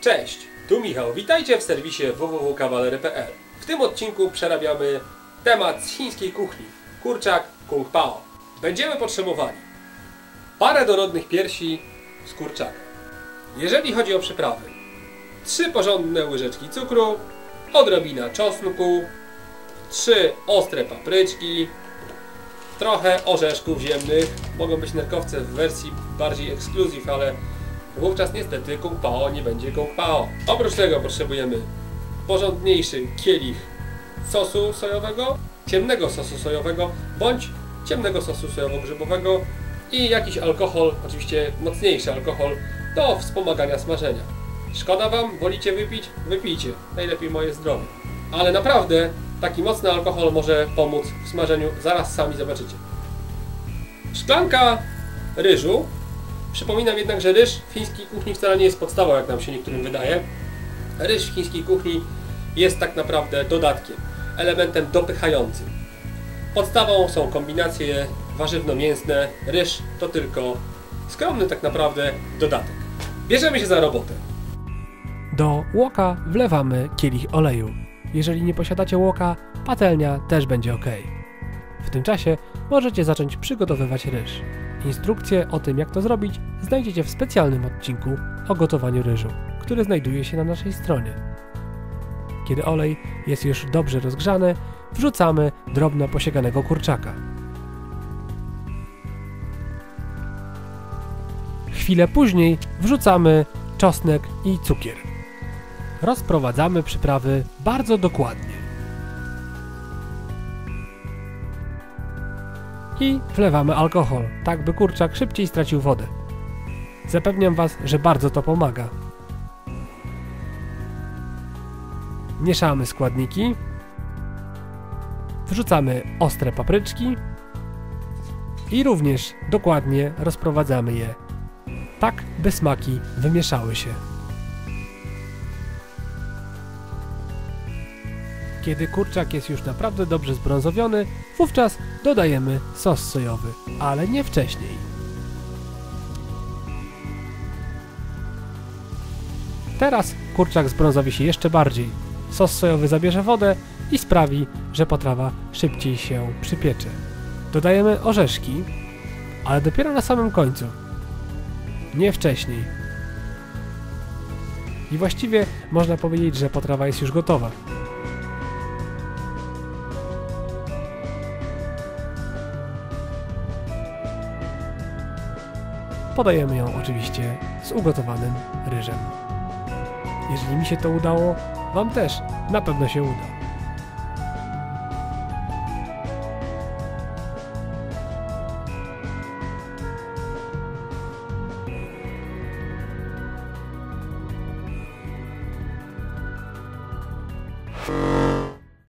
Cześć, tu Michał. Witajcie w serwisie www.kawalery.pl. W tym odcinku przerabiamy temat z chińskiej kuchni. Kurczak Kung Pao. Będziemy potrzebowali parę dorodnych piersi z kurczaka. Jeżeli chodzi o przyprawy, trzy porządne łyżeczki cukru, odrobina czosnku, trzy ostre papryczki, trochę orzeszków ziemnych. Mogą być nerkowce w wersji bardziej ekskluzyw, ale wówczas niestety Kung Pao nie będzie Kung Pao. Oprócz tego potrzebujemy porządniejszy kielich sosu sojowego, ciemnego sosu sojowego bądź ciemnego sosu sojowo-grzybowego i jakiś alkohol, oczywiście mocniejszy alkohol do wspomagania smażenia. Szkoda Wam? Wolicie wypić? Wypijcie. Najlepiej moje zdrowie. Ale naprawdę taki mocny alkohol może pomóc w smażeniu, zaraz sami zobaczycie. Szklanka ryżu. Przypominam jednak, że ryż w chińskiej kuchni wcale nie jest podstawą, jak nam się niektórym wydaje. Ryż w chińskiej kuchni jest tak naprawdę dodatkiem, elementem dopychającym. Podstawą są kombinacje warzywno-mięsne, ryż to tylko skromny tak naprawdę dodatek. Bierzemy się za robotę. Do łoka wlewamy kielich oleju. Jeżeli nie posiadacie łoka, patelnia też będzie ok. W tym czasie możecie zacząć przygotowywać ryż. Instrukcje o tym jak to zrobić znajdziecie w specjalnym odcinku o gotowaniu ryżu, który znajduje się na naszej stronie. Kiedy olej jest już dobrze rozgrzany, wrzucamy drobno posieganego kurczaka. Chwilę później wrzucamy czosnek i cukier. Rozprowadzamy przyprawy bardzo dokładnie. I wlewamy alkohol, tak by kurczak szybciej stracił wodę. Zapewniam Was, że bardzo to pomaga. Mieszamy składniki. Wrzucamy ostre papryczki. I również dokładnie rozprowadzamy je, tak by smaki wymieszały się. Kiedy kurczak jest już naprawdę dobrze zbrązowiony, wówczas dodajemy sos sojowy, ale nie wcześniej. Teraz kurczak zbrązowi się jeszcze bardziej. Sos sojowy zabierze wodę i sprawi, że potrawa szybciej się przypiecze. Dodajemy orzeszki, ale dopiero na samym końcu. Nie wcześniej. I właściwie można powiedzieć, że potrawa jest już gotowa. Podajemy ją oczywiście z ugotowanym ryżem. Jeżeli mi się to udało, Wam też na pewno się uda.